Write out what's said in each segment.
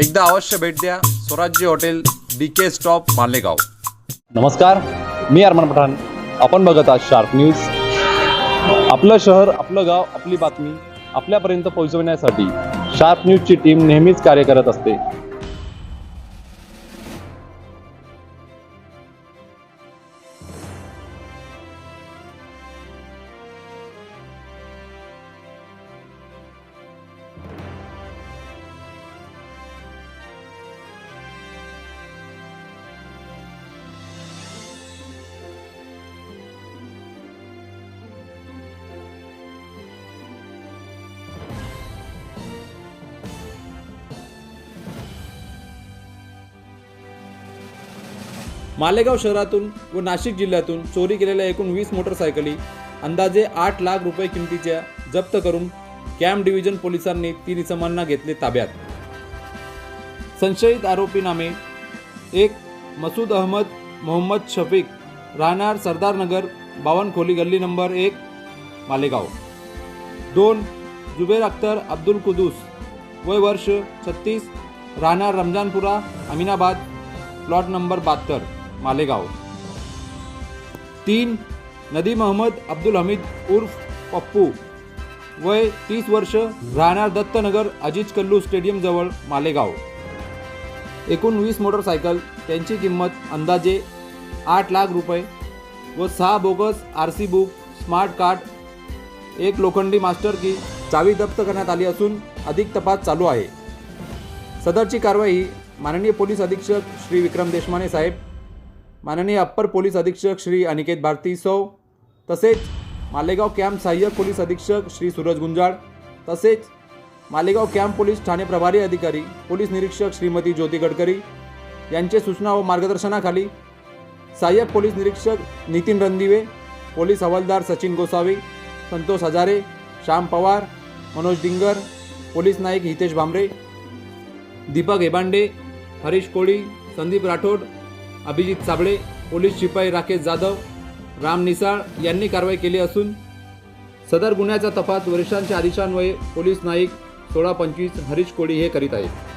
एकदा अवश्य भेट द्या. Swarajya hotel D K stop Malegaon. नमस्कार मी अरमान पठाण. आपण बघत आहात शार्प न्यूज आपलं शहर आपलं गाव आपली बातमी आपल्यापर्यंत पोहोचवण्यासाठी शार्प न्यूजची टीम नेहमीच कार्य करत असते. मालेगाव शहरातून व नाशिक जिल्ह्यातून चोरी केलेल्या एकूण वीस मोटरसायकली अंदाजे आठ लाख रुपये किमतीच्या जप्त करून कॅम्प डिव्हिजन पोलिसांनी तीन इसमांना घेतले ताब्यात. संशयित आरोपी नामे एक मसूद अहमद मोहम्मद शफीक राहणार सरदारनगर बावनखोली गल्ली नंबर एक मालेगाव. दोन जुबेर अख्तर अब्दुल कुदूस वय वर्ष छत्तीस राहणार रमजानपुरा अमीनाबाद प्लॉट नंबर बहात्तर. मालेगाव. तीन नदी मोहम्मद अब्दुल हमीद उर्फ पप्पू. वय तीस वर्ष राहणार दत्तनगर अजिज कल्लू स्टेडियमजवळ मालेगाव. एकूण वीस मोटरसायकल त्यांची किंमत अंदाजे आठ लाख रुपये व सहा bogus R C book smart card एक लोखंडी मास्टर की चावी जप्त करण्यात आली असून अधिक तपास चालू आहे. सदरची कारवाई माननीय पोलीस अधीक्षक श्री विक्रम देशमाने साहेब माननीय अप्पर पोलीस अधीक्षक श्री अनिकेत भारती सौ तसेच मालेगाव कॅम्प सहाय्यक पोलीस अधीक्षक श्री सूरज गुंजाळ तसेच मालेगाव कॅम्प पोलीस ठाणे प्रभारी अधिकारी पोलीस निरीक्षक श्रीमती ज्योती गडकरी यांचे सूचना व मार्गदर्शनाखाली सहाय्यक पोलीस निरीक्षक नितीन रणदिवे पोलीस हवालदार सचिन गोसावी संतोष हजारे श्याम पवार मनोज डिंगर पोलीस नाईक हितेश भांबरे दीपक हेबांडे हरीश कोळी संदीप राठोड अभिजित साबळे पोलीस शिपाई राकेश जाधव राम निसाळ यांनी कारवाई केली असून सदर गुन्ह्याचा तपास वरिष्ठांच्या आदेशान्वये पोलीस नाईक सोळा पंचवीस हरीश कोळी हे करीत आहेत.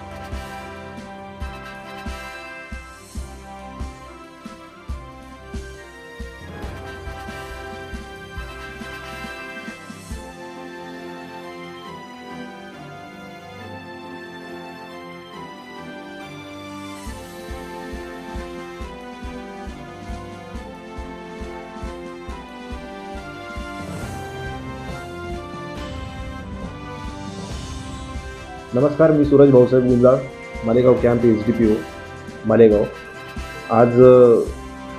नमस्कार मी Suraj Bhausaheb Gunjal. Malegaon camp H D P O हो. मालेगाव. आज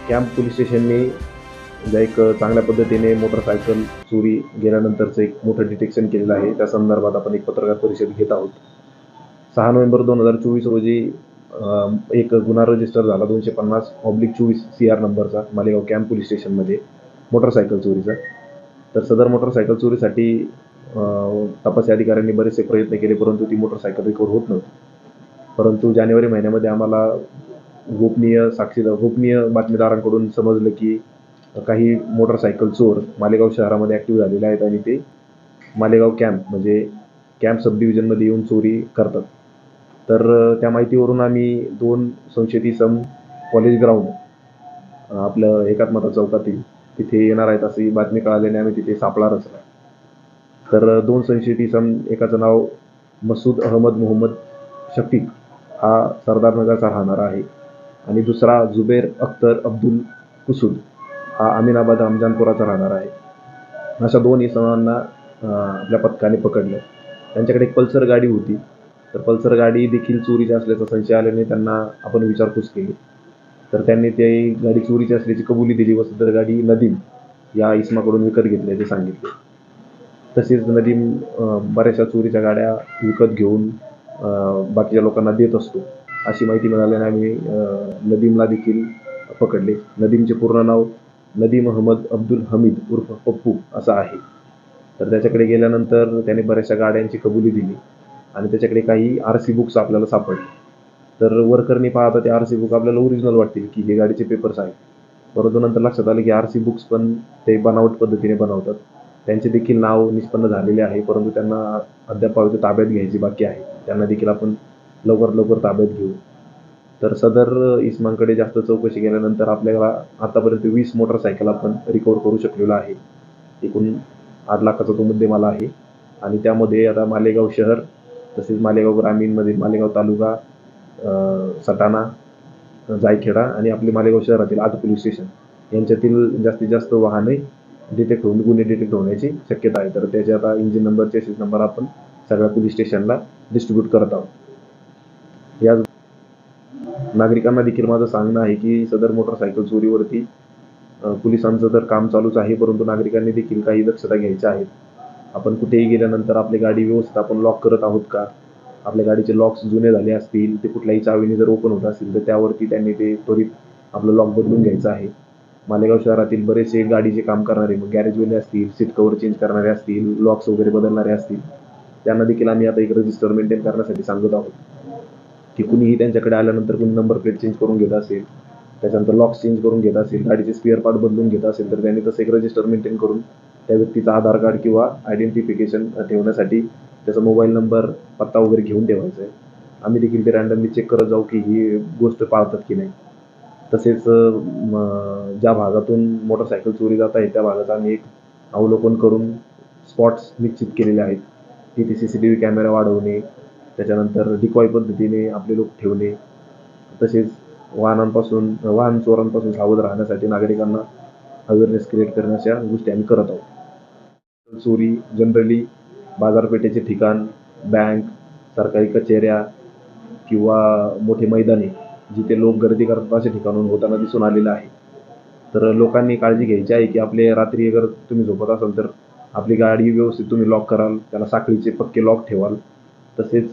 कॅम्प पोलीस स्टेशनने ज्या एक चांगल्या पद्धतीने मोटरसायकल चोरी गेल्यानंतरचं एक मोठं डिटेक्शन केलेलं आहे. त्या संदर्भात आपण एक पत्रकार परिषद घेत आहोत. सहा नोव्हेंबर दोन हजार चोवीस रोजी एक गुन्हा रजिस्टर झाला दोनशे पन्नास ऑब्लिक चोवीस सी आर नंबरचा मालेगाव कॅम्प पोलीस स्टेशनमध्ये मोटरसायकल चोरीचा. तर सदर मोटरसायकल चोरीसाठी तपासी अधिकाऱ्यांनी बरेचसे प्रयत्न केले परंतु ती मोटरसायकल रिकवर होत नव्हती. परंतु जानेवारी महिन्यामध्ये आम्हाला गोपनीय साक्षी गोपनीय बातमीदारांकडून समजलं की काही मोटरसायकल चोर मालेगाव शहरामध्ये ॲक्टिव्ह झालेले आहेत आणि ते मालेगाव कॅम्प म्हणजे कॅम्प सब डिव्हिजनमध्ये येऊन चोरी करतात. तर त्या माहितीवरून आम्ही दोन संशयित सम कॉलेज ग्राउंड आपलं एकात्मता चौकातील तिथे येणार आहेत अशी बातमी कळाल्याने आम्ही तिथे सापळा रचला. तर दोन संशयित सम एकाचं नाव मसूद अहमद मोहम्मद शफीक हा सरदार नगरचा राहणार आहे. आणि दुसरा जुबेर अख्तर अब्दुल कुसूद हा अमिनाबाद रमजानपुराचा राहणार आहे. अशा दोन इसमांना आपल्या पथकाने पकडलं. त्यांच्याकडे एक पल्सर गाडी होती. तर पल्सर गाडी देखील चोरीची असल्याचा संशय आल्याने त्यांना आपण विचारपूस केली. तर त्यांनी ती गाडी चोरीची असल्याची कबुली दिली व सदर गाडी नदीम या इसमाकडून विकत घेतल्याचे सांगितले. तसेच नदीम बऱ्याचशा चोरीच्या गाड्या विकत घेऊन बाकीच्या लोकांना देत असतो. अशी माहिती मिळाल्याने आम्ही नदीमला देखील पकडले. नदीमचे पूर्ण नाव नदीम अहमद अब्दुल हमीद उर्फ पप्पू असं आहे. तर त्याच्याकडे गेल्यानंतर त्याने बऱ्याचशा गाड्यांची कबुली दिली आणि त्याच्याकडे काही आर सी बुक्स आपल्याला सापडले. तर वर्करनी पाहता ते आर सी बुक आपल्याला ओरिजिनल वाटतील की हे गाडीचे पेपर्स आहेत. परंतु नंतर लक्षात आलं की आर सी बुक्स पण ते बनावट पद्धतीने बनवतात. त्यांचे देखील नाव निष्पन्न झालेले आहे परंतु त्यांना अद्याप ते ताब्यात घ्यायची बाकी आहे. त्यांना देखील आपण लवकरात लवकर ताब्यात घेऊ. तर सदर इस्मांकडे जास्त चौकशी केल्यानंतर आपल्याला आतापर्यंत वीस मोटरसायकल आपण रिकवर करू शकलेलो आहे. एकूण आठ लाखाचा तो मुद्देमाल आहे. आणि त्यामध्ये आता मालेगाव शहर तसेच मालेगाव ग्रामीणमधील मालेगाव तालुका सटाणा जायखेडा आणि आपले मालेगाव शहरातील आठ पोलीस स्टेशन यांच्यातील जास्तीत जास्त वाहने डिटेक्ट होऊन गुन्हे डिटेक्ट होण्याची शक्यता आहे. तर त्याचे आता इंजिन नंबर चेसिस नंबर आपण सगळ्या पोलीस स्टेशनला डिस्ट्रीब्यूट करत आहोत. याच नागरिकांना देखील माझं सांगणं आहे की सदर मोटरसायकल चोरीवरती पोलिसांचं तर काम चालूच आहे परंतु नागरिकांनी देखील काही दक्षता घ्यायच्या आहेत. आपण कुठेही गेल्यानंतर आपली गाडी व्यवस्थित आपण लॉक करत आहोत का? आपल्या गाडीचे लॉक्स जुने झाले असतील ते कुठल्याही चावीने जर ओपन होत असतील तर त्यावरती त्यांनी ते त्वरित आपलं लॉक बदलून घ्यायचं आहे. मालेगाव शहरातील बरेचसे गाडीचे काम करणारे मग गॅरेजवाले असतील सीट कवर चेंज करणारे असतील लॉक्स वगैरे बदलणारे असतील त्यांना देखील आम्ही आता एक रजिस्टर मेंटेन करण्यासाठी सांगत आहोत. की कुणीही त्यांच्याकडे आल्यानंतर कुणी नंबर प्लेट चेंज करून घेत असेल त्याच्यानंतर लॉक्स चेंज करून घेत असेल गाडीचे स्पेअर पार्ट बदलून घेत असेल तर त्यांनी तसं एक रजिस्टर मेंटेन करून त्या व्यक्तीचा आधार कार्ड किंवा आयडेंटिफिकेशन ठेवण्यासाठी त्याचा मोबाईल नंबर पत्ता वगैरे घेऊन ठेवायचा आहे. आम्ही देखील ते रँडमली चेक करत जाऊ की ही गोष्ट पाळतात की नाही. तसेच ज्या भागातून मोटरसायकल चोरी जात आहे त्या भागात आम्ही एक अवलोकन करून स्पॉट्स निश्चित केलेले आहेत. तिथे C C T V camera वाढवणे त्याच्यानंतर डिकॉय पद्धतीने आपले लोक ठेवणे तसेच वाहनांपासून वाहन चोरांपासून सावध राहण्यासाठी नागरिकांना अवेअरनेस क्रिएट करण्याच्या गोष्टी आम्ही करत आहोत. चोरी जनरली बाजारपेठेचे ठिकाण बँक सरकारी कचेऱ्या किंवा मोठे मैदाने जिथे लोक गर्दी करतात अशा ठिकाणून होताना दिसून आलेलं आहे. तर लोकांनी काळजी घ्यायची आहे की आपले रात्री अगर तुम्ही झोपत असाल तर आपली गाडी व्यवस्थित तुम्ही लॉक कराल त्याला साखळीचे पक्के लॉक ठेवाल. तसेच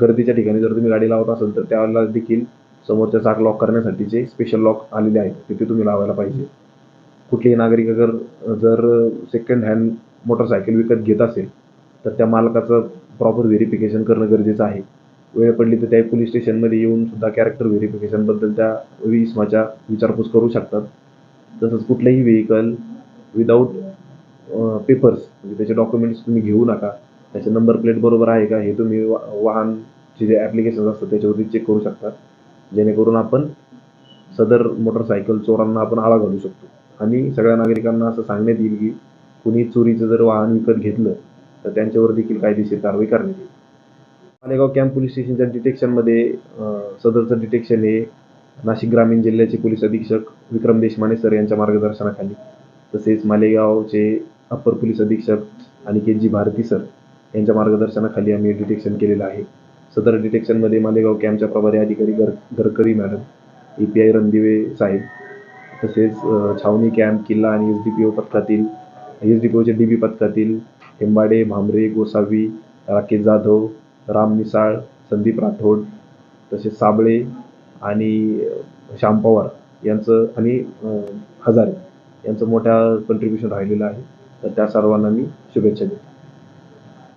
गर्दीच्या ठिकाणी जर तुम्ही गाडी लावत असाल तर त्याला देखील समोरच्या चाक लॉक करण्यासाठीचे स्पेशल लॉक आलेले आहेत. तिथे तुम्ही लावायला पाहिजे. कुठलेही नागरिक अगर जर सेकंड हँड मोटरसायकल विकत घेत असेल तर त्या मालकाचं प्रॉपर व्हेरिफिकेशन करणं गरजेचं आहे. वेळ पडली तर त्या पोलीस स्टेशनमध्ये येऊन सुद्धा कॅरेक्टर व्हेरिफिकेशनबद्दल त्या विस्माच्या विचारपूस करू शकतात. तसंच कुठलंही व्हेकल विदाऊट पेपर्स म्हणजे त्याचे डॉक्युमेंट्स तुम्ही घेऊ नका. त्याचे नंबर प्लेट बरोबर आहे का हे तुम्ही वा वाहनचे जे ॲप्लिकेशन असतात त्याच्यावरती चेक करू शकता जेणेकरून आपण सदर मोटरसायकल चोरांना आपण आळा घालू शकतो. आणि सगळ्या नागरिकांना असं सांगण्यात येईल की कुणी चोरीचं जर वाहन विकत घेतलं तर त्यांच्यावर देखील कायदेशीर कारवाई करण्यात येईल. मालेगाव कॅम्प पोलीस स्टेशनच्या डिटेक्शनमध्ये सदरचं डिटेक्शन हे नाशिक ग्रामीण जिल्ह्याचे पोलीस अधीक्षक विक्रम देशमाने सर यांच्या मार्गदर्शनाखाली. तसेच मालेगावचे अप्पर पोलीस अधीक्षक अनिकेतजी भारती सर यांच्या मार्गदर्शनाखाली आम्ही डिटेक्शन केलेलं आहे. सदर डिटेक्शनमध्ये मालेगाव कॅम्पच्या प्रभारी अधिकारी गर Gadkari madam A P I Randive साहेब तसेच छावणी कॅम्प किल्ला आणि एस डी पी ओ पथकातील एस डी पी ओच्या डी बी पथकातील हेंबाडे भांबरे गोसावी राकेश जाधव राम निसाळ संदीप राठोड तसेच साबळे आणि श्याम पवार यांचं आणि हजारे यांचं मोठ्या कंट्रीब्युशन राहिलेलं आहे. तर त्या सर्वांना मी शुभेच्छा देतो.